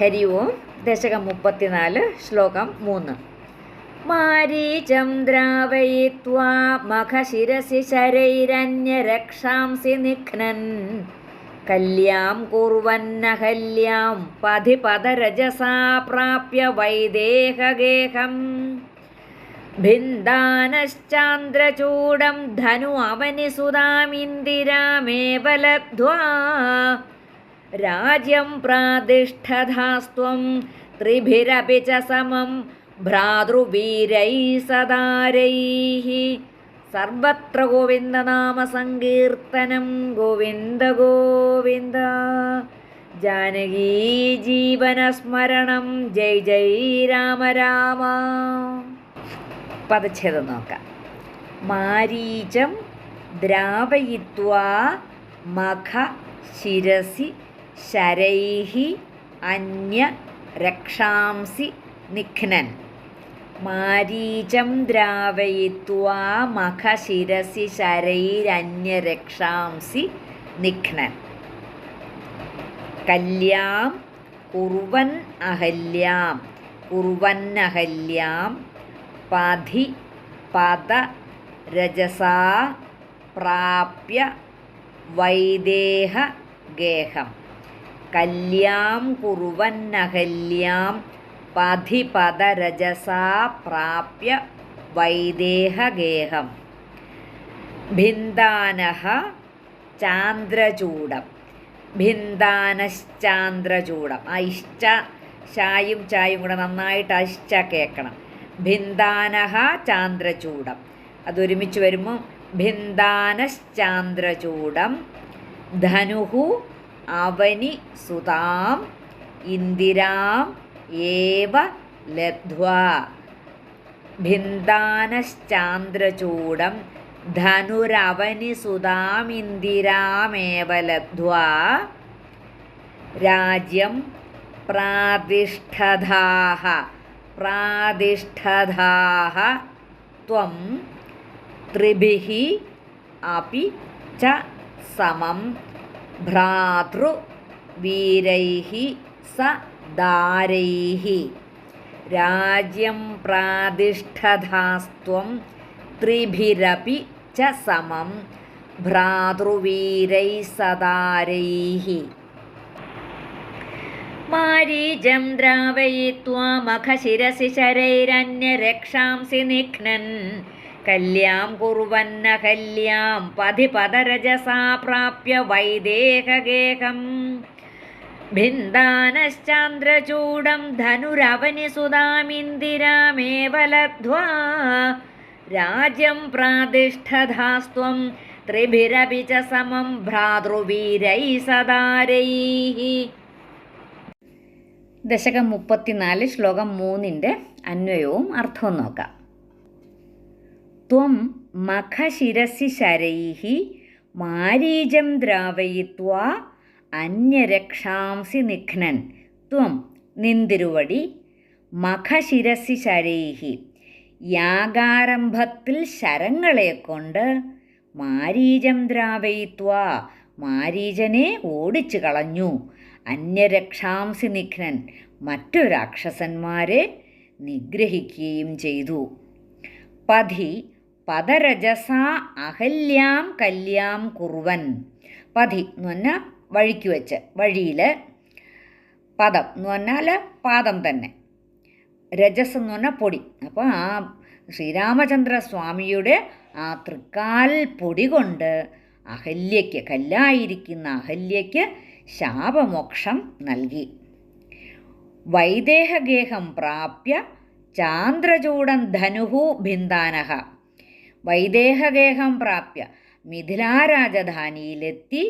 ഹരി ഓം ദശകം മുപ്പത്തിനാല് ശ്ലോകം മൂന്ന്. മാരീചം ദ്രാവയിത്വാ മഖശിരസി ശരൈരന്യരക്ഷാംസി നിഘ്നൻ കല്യാം കുർവന്നഹല്യാം പഥി പദരജസാ പ്രാപ്യ വൈദേഹഗേഹം. ഭിന്ദാനശ്ചാന്ദ്രചൂടം ധനു അവനി സുതാമിന്ദിരാമേവ ലബ്ധ്വാ രാജ്യം പ്രാതിഷ്ഠാസ്ത്വം ത്രിഭിരപി ച സമം ഭ്രാതൃവീരൈ സദാരൈ സർവത്ര ഗോവിന്ദനാമസങ്കീർത്തനം ഗോവിന്ദ ഗോവിന്ദ. ജാനകീ ജീവനസ്മരണം ജയ് ജയ് രാമ രാമ. പദച്ഛേദം നോക്കാം. മാരീചം ദ്രാവയിത്വാ മഖ ശിരസി ശരൈഹി അന്യ രക്ഷാംസി നിഘ്നൻ മാരീചം ദ്രാവയിത്വാ മഖ ശിരസി ശരൈരന്യരക്ഷാംസി നിഘ്നൻ കല്യാം കുർവൻ അഹല്യാം കുർവന്നഹല്യാം പധി പദ രജസാ പ്രാപ്യ വൈദേഹ ഗേഹം. കല്യാം കുറുവന്നഹല്യാം പഥിപദരജസാ പ്രാപ്യ വൈദേഹഗേഹം. ഭിന്ദാനഹ ചാന്ദ്രചൂടം. ഭിന്ദാനശ്ചാന്ദ്രചൂടം ആ ഇഷ്ട ഷായും ചായും കൂടെ നന്നായിട്ട് അശ്ച കേൾക്കണം. ഭിന്ദാനഹ ചാന്ദ്രചൂടം. അതൊരുമിച്ച് വരുമ്പോൾ ഭിന്ദാനശ്ചാന്ദ്രചൂടം ധനുഹു അവനി സുതാം ഇന്ദിരാം ഏവ ലബ്ധ്വാ ഭിന്ദാനശ്ചാന്ദ്രചൂടം ധനുരവനി സുതാമിന്ദിരാമേവ ലബ്ധ്വാ രാജ്യം പ്രാതിഷ്ഠധാഹ പ്രാതിഷ്ഠധാഹ ത്വം ത്രിഭിः अपि च समं भ्रातृवीरैः स दारैः राज्यं प्रातिष्ठधास्त्वं त्रिभिरपि च समं भ्रातृवीरैः सदारैः मारीचं द्रावयित्वा मखशिरसि शरैरन्यरक्षांसि निघ्नन् കല്യാം കുറുവന്ന കല്യാം പതി പദരജസാ പ്രാപ്യ വൈദേഹഗേഹം. ഭിന്ദാനശ്ചാന്ദ്രചൂടം ധനുരവനി സുതാമിന്ദിരാമേവ ലബ്ധ്വാ രാജ്യം പ്രാതിഷ്ഠധാസ്ത്വം ത്രിഭിരപി ച സമം ഭ്രാതൃവീരൈ സദാരൈः ദശകം മുപ്പത്തിനാല് ശ്ലോകം മൂന്നിന്റെ അന്വയവും അർത്ഥവും നോക്കാം. ത്വം മഖശിരസി ശരൈ മാരീചം ദ്രാവയിത്വാ അന്യരക്ഷാംസി നിഘ്നൻ ത്വം നിന്തിരുവടി മഖശിരസി ശരൈഹി യാഗാരംഭത്തിൽ ശരങ്ങളെ കൊണ്ട് മാരീജം ദ്രാവയിത്വാ മാരീജനെ ഓടിച്ചു കളഞ്ഞു। അന്യരക്ഷാംസി നിഘ്നൻ മറ്റു രാക്ഷസന്മാരെ നിഗ്രഹിക്കുകയും ചെയ്തു। പധി പദരജസ അഹല്യാം കല്യാം കുറുവൻ. പതി എന്ന് പറഞ്ഞാൽ വഴിക്ക് വെച്ച് വഴിയിൽ പദം എന്ന് പറഞ്ഞാൽ പാദം തന്നെ. രജസ് എന്ന് പറഞ്ഞാൽ പൊടി. അപ്പോൾ ആ ശ്രീരാമചന്ദ്ര സ്വാമിയുടെ ആ തൃക്കാൽ പൊടി കൊണ്ട് അഹല്യയ്ക്ക് കല്ലായിരിക്കുന്ന അഹല്യയ്ക്ക് ശാപമോക്ഷം നൽകി. വൈദേഹഗേഹം പ്രാപ്യ ചാന്ദ്രചൂടം ധനുഹു ഭിന്ദാനഹ വൈദേഹഗേഹം പ്രാപ്യ. മിഥിലാരാജധാനിയിലെത്തി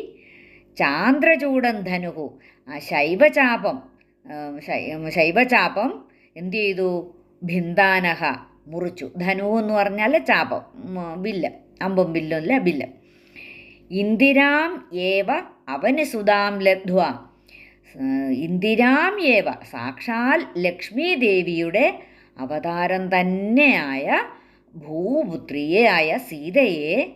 ചാന്ദ്രചൂടം ധനുഹു ആ ശൈവചാപം ശൈവചാപം എന്തു ചെയ്തു? ഭിന്ദാനഹ മുറിച്ചു. ധനു എന്ന് പറഞ്ഞാൽ ചാപം ബില്ല് അമ്പും ബില്ലുമില്ല ബില്ല് ഇന്ദിരാം ഏവ അവന് സുതാം ലബ്ധ്വ. ഇന്ദിരാം ഏവ സാക്ഷാൽ ലക്ഷ്മി ദേവിയുടെ അവതാരം തന്നെയായ ഭൂപുത്രിയായ സീതയെ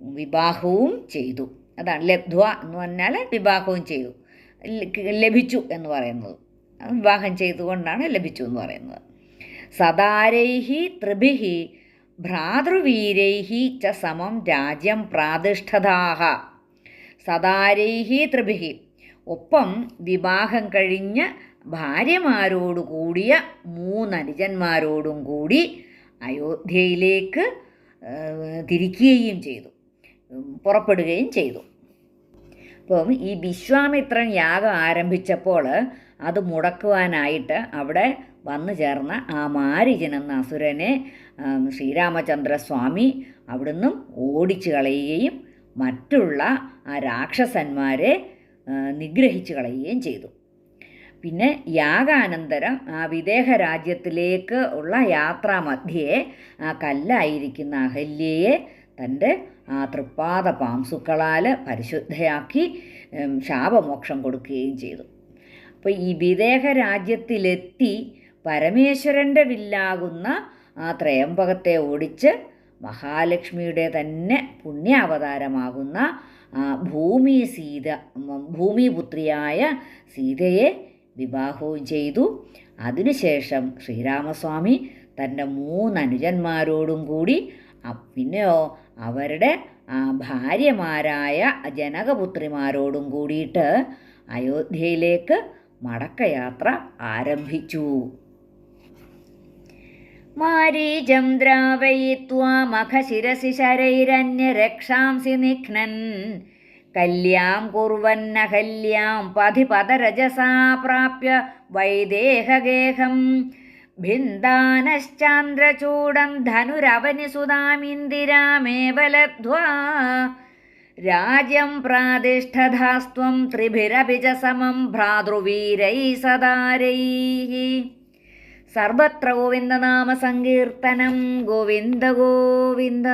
വിവാഹവും ചെയ്തു. അതാണ് ലബ്ധ്വ എന്ന് പറഞ്ഞാൽ വിവാഹവും ചെയ്തു. ലഭിച്ചു എന്ന് പറയുന്നത്. വിവാഹം ചെയ്തുകൊണ്ടാണ് ലഭിച്ചു എന്ന് പറയുന്നത്. സദാരൈഹി ത്രിഭിഹി ഭ്രാതൃവീരൈഹി ച സമം രാജ്യം പ്രാതിഷ്ഠതാഹ സദാരൈഹി ത്രിഭിഹി ഒപ്പം വിവാഹം കഴിഞ്ഞ് ഭാര്യമാരോടുകൂടിയ മൂന്നനുജന്മാരോടും കൂടി അയോധ്യയിലേക്ക് തിരിക്കുകയും ചെയ്തു. പുറപ്പെടുകയും ചെയ്തു. അപ്പം ഈ വിശ്വാമിത്രൻ യാഗം ആരംഭിച്ചപ്പോൾ അത് മുടക്കുവാനായിട്ട് അവിടെ വന്നു ചേർന്ന ആ മാരിജൻ എന്ന അസുരനെ ശ്രീരാമചന്ദ്ര ശ്രീരാമചന്ദ്രസ്വാമി അവിടുന്നും ഓടിച്ചു കളയുകയും മറ്റുള്ള ആ രാക്ഷസന്മാരെ നിഗ്രഹിച്ചു കളയുകയും ചെയ്തു. പിന്നെ യാഗാനന്തരം ആ വിദേഹ രാജ്യത്തിലേക്ക് ഉള്ള യാത്രാമധ്യേ ആ കല്ലായിരിക്കുന്ന അഹല്യയെ തന്റെ ആ തൃപ്പാദ പാംസുക്കളാൽ പരിശുദ്ധയാക്കി ശാപമോക്ഷം കൊടുക്കുകയും ചെയ്തു. അപ്പോൾ ഈ വിദേഹ രാജ്യത്തിലെത്തി പരമേശ്വരന്റെ വില്ലാകുന്ന ആ ത്രയംബകത്തെ ഓടിച്ച് മഹാലക്ഷ്മിയുടെ തന്നെ പുണ്യാവതാരമാകുന്ന ഭൂമി സീത ഭൂമിപുത്രിയായ സീതയെ വിവാഹവും ചെയ്തു. അതിനുശേഷം ശ്രീരാമസ്വാമി തന്റെ മൂന്ന് അനുജന്മാരോടും കൂടി പിന്നെയോ അവരുടെ ഭാര്യമാരായ ജനകപുത്രിമാരോടും കൂടിയിട്ട് അയോധ്യയിലേക്ക് മടക്കയാത്ര ആരംഭിച്ചു. മാരീചം ദ്രാവയിത്വാ മഖശിരസി ശരൈരന്യരക്ഷാംസി നിഘ്നൻ കല്യാം കുർവന്നഹല്യാം പതിപദരജസാ പ്രാപ്യ വൈദേഹഗേഹം. ഭിന്ദാനശ്ചാന്ദ്രചൂടം ധനുരവനിസുതാമിന്ദിരാമേവ ലബ്ധ്വാ രാജ്യം പ്രാതിഷ്ഠധാസ്ത്വം ത്രിഭിരപി ച സമം ഭ്രാതൃവീരൈ സദാരൈः സർവത്ര ഗോവിന്ദനാമസങ്കീർത്തനം ഗോവിന്ദ ഗോവിന്ദ.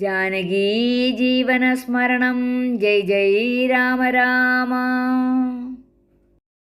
जानकी जीवनस्मरणं जय जय राम राम